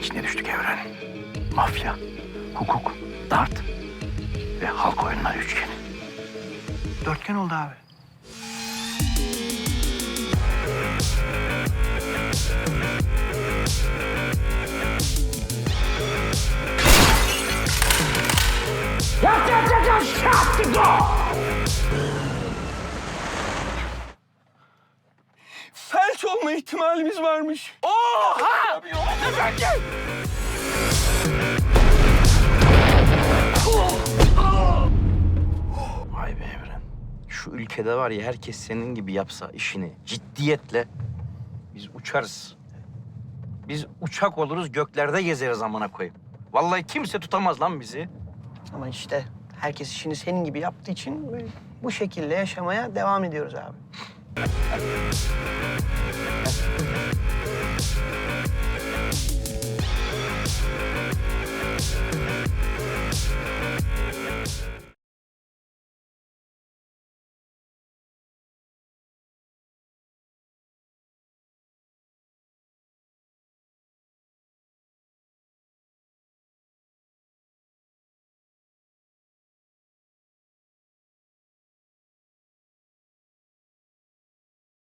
içine düştük Evren. Mafya, hukuk, dart ve halk oyunları üçgeni. Dörtgen oldu abi. Felç olma ihtimalimiz varmış. Oha! Vay be Evren. Şu ülkede var ya herkes senin gibi yapsa işini ciddiyetle biz uçarız. Biz uçak oluruz göklerde gezeriz amına koyayım. Vallahi kimse tutamaz lan bizi. Ama işte herkes işini senin gibi yaptığı için böyle bu şekilde yaşamaya devam ediyoruz abi. Thank you.